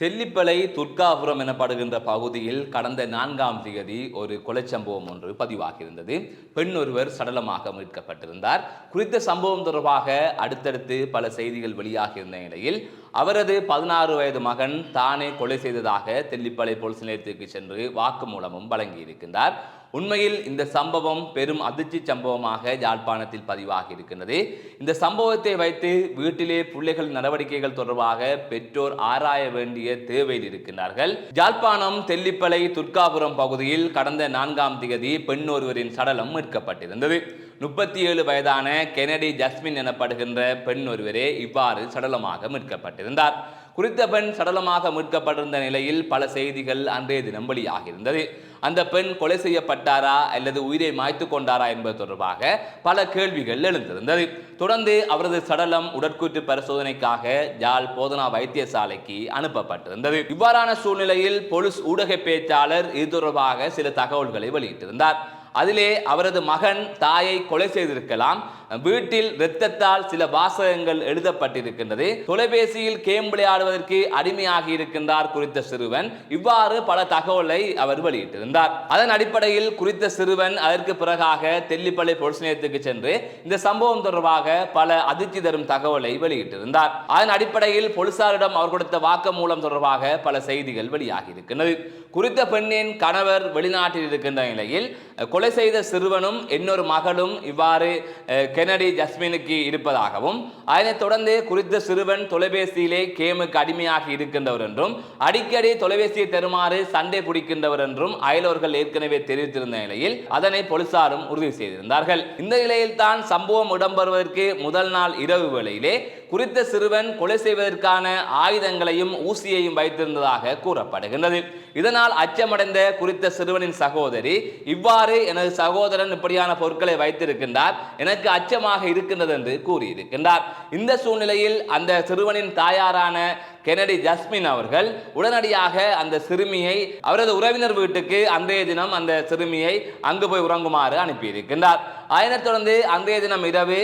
தெல்லிப்பளை துர்காபுரம் எனப்படுகின்ற பகுதியில் கடந்த நான்காம் தேதி ஒரு கொலைச் சம்பவம் ஒன்று பதிவாகியிருந்தது. பெண் ஒருவர் சடலமாக மீட்கப்பட்டிருந்தார். குறித்த சம்பவம் தொடர்பாக அடுத்தடுத்து பல செய்திகள் வெளியாகியிருந்த நிலையில் அவரது பதினாறு வயது மகன் தானே கொலை செய்ததாக தெல்லிப்பளை போலீஸ் நிலையத்திற்கு சென்று வாக்குமூலமும் வழங்கியிருக்கின்றார். உண்மையில் இந்த சம்பவம் பெரும் அதிர்ச்சி சம்பவமாக யாழ்ப்பாணத்தில் பதிவாகி இருக்கின்றது. இந்த சம்பவத்தை வைத்து வீட்டிலே பிள்ளைகள் நடவடிக்கைகள் தொடர்பாக பெற்றோர் ஆராய வேண்டிய தேவையில் இருக்கின்றார்கள். யாழ்ப்பாணம் தெல்லிப்பளை துர்காபுரம் பகுதியில் கடந்த நான்காம் தேதி பெண் ஒருவரின் சடலம் மீட்கப்பட்டிருந்தது. முப்பத்தி ஏழு வயதான கெனடி ஜஸ்மின் எனப்படுகின்ற பெண் ஒருவரே இவ்வாறு சடலமாக மீட்கப்பட்டிருந்தார். குறித்த பெண் சடலமாக மீட்கப்பட்டிருந்த நிலையில் பல செய்திகள் அன்றைய தினம் வெளியாகியிருந்தது. அந்த பெண் கொலை செய்யப்பட்டாரா அல்லது உயிரை மாய்த்து கொண்டாரா என்பது தொடர்பாக பல கேள்விகள் எழுந்திருந்தது. தொடர்ந்து அவரது சடலம் உடற்கூற்று பரிசோதனைக்காக யாழ் போதனா வைத்தியசாலைக்கு அனுப்பப்பட்டிருந்தது. இவ்வாறான சூழ்நிலையில் போலீஸ் ஊடக பேச்சாளர் இது தொடர்பாக சில தகவல்களை வெளியிட்டிருந்தார். அதிலே அவரது மகன் தாயை கொலை செய்திருக்கலாம். வீட்டில் இரத்தத்தால் சில வாசகங்கள் எழுதப்பட்டிருக்கின்றது. தொலைபேசியில் கேம் விளையாடுவதற்கு அடிமையாகி இருக்கின்றார் குறித்த சிறுவன். இவ்வாறு பல தகவலை அவர் வெளியிட்டிருந்தார். அதன் அடிப்படையில் குறித்த சிறுவன் அதற்கு பிறகாக தெல்லிப்பள்ளி பொலிஸ் நிலையத்துக்கு சென்று இந்த சம்பவம் தொடர்பாக பல அதிர்ச்சி தரும் தகவலை வெளியிட்டிருந்தார். அதன் அடிப்படையில் போலீசாரிடம் அவர் கொடுத்த வாக்குமூலம் தொடர்பாக பல செய்திகள் வெளியாகி இருக்கின்றது குறித்த பெண்ணின் கணவர் வெளிநாட்டில் இருக்கின்ற நிலையில் கொலை செய்த சிறுவனும் இன்னொரு மகளும் இவ்வாறு கெனடி ஜஸ்மினுக்கு இருப்பதாகவும் அதனைத் தொடர்ந்து குறித்த சிறுவன் தொலைபேசியிலே கேமுக்கு அடிமையாக இருக்கின்றவர் என்றும் அடிக்கடி தொலைபேசியை தருமாறு சண்டை பிடிக்கின்றவர் என்றும் அயலோர்கள் ஏற்கனவே தெரிவித்திருந்த நிலையில் அதனை போலீசாரும் உறுதி செய்திருந்தார்கள். இந்த நிலையில் தான் சம்பவம் இடம்பெறுவதற்கு முதல் நாள் இரவு வேளையிலே குறித்த சிறுவன் கொலை செய்வதற்கான ஆயுதங்களையும் ஊசியையும் வைத்திருந்ததாக கூறப்படுகின்றது. இதனால் அச்சமடைந்த குறித்த சிறுவனின் சகோதரி இவ்வாறு எனது சகோதரன் இப்படியான பொருட்களை வைத்திருக்கின்றார் எனக்கு அச்சமாக இருக்கின்றது என்று கூறியிருக்கின்றார். இந்த சூழ்நிலையில் அந்த சிறுவனின் தாயாரான கெனடி ஜஸ்மின் அவர்கள் உடனடியாக அந்த சிறுமியை அவரது உறவினர் வீட்டுக்கு அன்றைய தினம் அந்த சிறுமியை அங்கு போய் உறங்குமாறு அனுப்பியிருக்கின்றார். அதனைத் தொடர்ந்து அன்றைய தினம் இரவு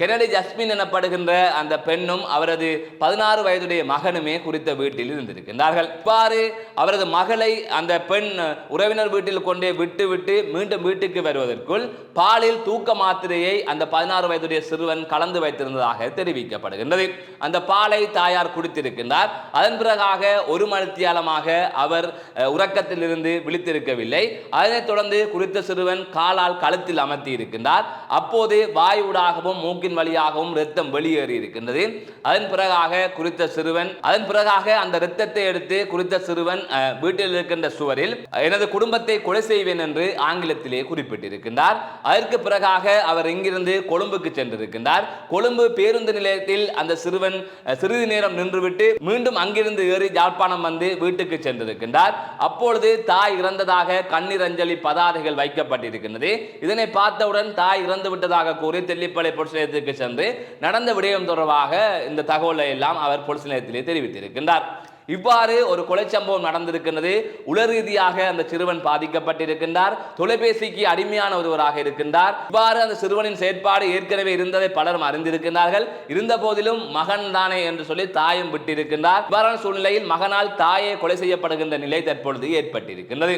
கெனடி ஜஸ்மின் எனப்படுகின்ற அந்த பெண்ணும் அவரது பதினாறு வயதுடைய மகனுமே குறித்த வீட்டில் இருந்திருக்கின்றார்கள். இவ்வாறு அவரது மகளை அந்த பெண் உறவினர் வீட்டில் கொண்டே விட்டு விட்டு மீண்டும் வீட்டுக்கு வருவதற்குள் பாலில் தூக்க மாத்திரையை அந்த பதினாறு வயதுடைய சிறுவன் கலந்து வைத்திருந்ததாக தெரிவிக்கப்படுகின்றது. அந்த பாலை தாயார் குடித்திருக்கின்றார். அதன் பிறகாக ஒரு மணித்தியாலமாக அவர் உறக்கத்திலிருந்து விழித்திருக்கவில்லை. அதனைத் தொடர்ந்து குறித்த சிறுவன் காலால் கழுத்தில் அமர்த்தியிருக்கிறார் இருக்கின்றார் அப்போது வாயுடாகவும் மூக்கின் வழியாகவும் இரத்தம் வெளியேறி இருக்கின்றது. அதன் பிறகாக குறித்த சிறுவன் அதன் பிறகாக அந்த இரத்தத்தை எடுத்து குறித்த சிறுவன் வீட்டில் இருக்கின்ற சுவரில் எனது குடும்பத்தை கொலை செய்வேன் என்று ஆங்கிலத்திலே குறிப்பிட்டிருக்கின்றார். அதற்கு பிறகாக அவர் இங்கிருந்து கொழும்புக்கு சென்றிருக்கின்றார். கொழும்பு பேருந்து நிலையத்தில் அந்த சிறுவன் சிறிது நேரம் நின்றுவிட்டு மீண்டும் அங்கிருந்து ஏறி யாழ்ப்பாணம் வந்து வீட்டுக்கு சென்றிருக்கின்றார். அப்பொழுது தாய் இறந்ததாக கண்ணீர் அஞ்சலி பதாதைகள் வைக்கப்பட்டிருக்கின்றது. இதனை பார்த்தவுடன் தாய் இறந்து விட்டதாக கூறி தெல்லிப்பளை போலீஸ் நிலையத்திற்கு சென்று நடந்த விடயம் தொடர்பாக இந்த தகவலை எல்லாம் அவர் போலீஸ் நிலையத்திலே தெரிவித்திருக்கின்றார். இவ்வாறு ஒரு கொலை சம்பவம் நடந்திருக்கின்றது. உள ரீதியாக அந்த சிறுவன் பாதிக்கப்பட்டிருக்கின்றார். தொலைபேசிக்கு அடிமையான ஒருவராக இருக்கின்றார். இவ்வாறு அந்த சிறுவனின் செயற்பாடு ஏற்கனவே இருந்ததை பலரும் அறிந்திருக்கின்றார்கள். இருந்த போதிலும் மகன் தானே என்று சொல்லி தாயும் விட்டிருக்கின்றார். இவ்வாறான சூழ்நிலையில் மகனால் தாயே கொலை செய்யப்படுகின்ற நிலை தற்பொழுது ஏற்பட்டிருக்கின்றது.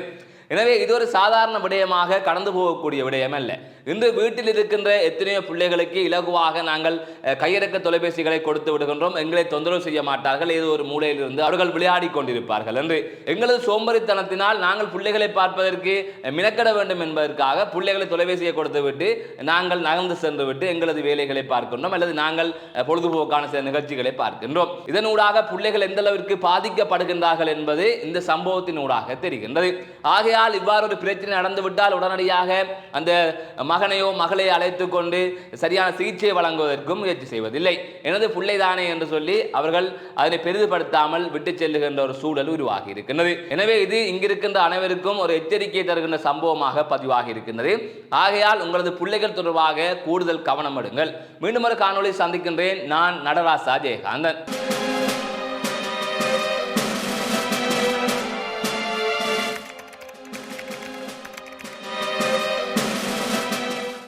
எனவே இது ஒரு சாதாரண விடயமாக கடந்து போகக்கூடிய விடயம் அல்ல இன்று வீட்டில் இருக்கின்ற எத்தனையோ பிள்ளைகளுக்கு இலகுவாக நாங்கள் கையிறக்க தொலைபேசிகளை கொடுத்து விடுகின்றோம். எங்களை தொந்தரவு செய்ய மாட்டார்கள். ஏதோ ஒரு மூலையில் இருந்து அவர்கள் விளையாடி கொண்டிருப்பார்கள் என்று. எங்களது சோம்பறித்தனத்தினால் நாங்கள் பிள்ளைகளை பார்ப்பதற்கு மினக்கட வேண்டும் என்பதற்காக பிள்ளைகளை தொலைபேசியை கொடுத்து விட்டு நாங்கள் நகர்ந்து சென்று விட்டு எங்களது வேலைகளை பார்க்கின்றோம். அல்லது நாங்கள் பொழுதுபோக்கான சில நிகழ்ச்சிகளை பார்க்கின்றோம். இதனூடாக பிள்ளைகள் எந்த அளவிற்கு பாதிக்கப்படுகின்றார்கள் என்பது இந்த சம்பவத்தின் ஊடாக தெரிகின்றது. ஆகையால் இவ்வாறு ஒரு பிரச்சனை நடந்துவிட்டால் உடனடியாக அந்த மகனையோ மகளையோ அழைத்து கொண்டு சரியான சிகிச்சை வழங்குவதற்கும் முயற்சி செய்வதில்லை. எனது பிள்ளைதானே என்று சொல்லி அவர்கள் அதனை பெரிதுபடுத்தாமல் விட்டு செல்லுகின்ற ஒரு சூழல் உருவாகி இருக்கின்றது. எனவே இது இங்கிருக்கின்ற அனைவருக்கும் ஒரு எச்சரிக்கை தருகின்ற சம்பவமாக பதிவாகி இருக்கின்றது. ஆகையால் உங்களது பிள்ளைகள் தொடர்பாக கூடுதல் கவனம் எடுங்கள். மீண்டும் ஒரு காணொலி சந்திக்கின்றேன். நான் நடராசா ஜெயகாந்தன்.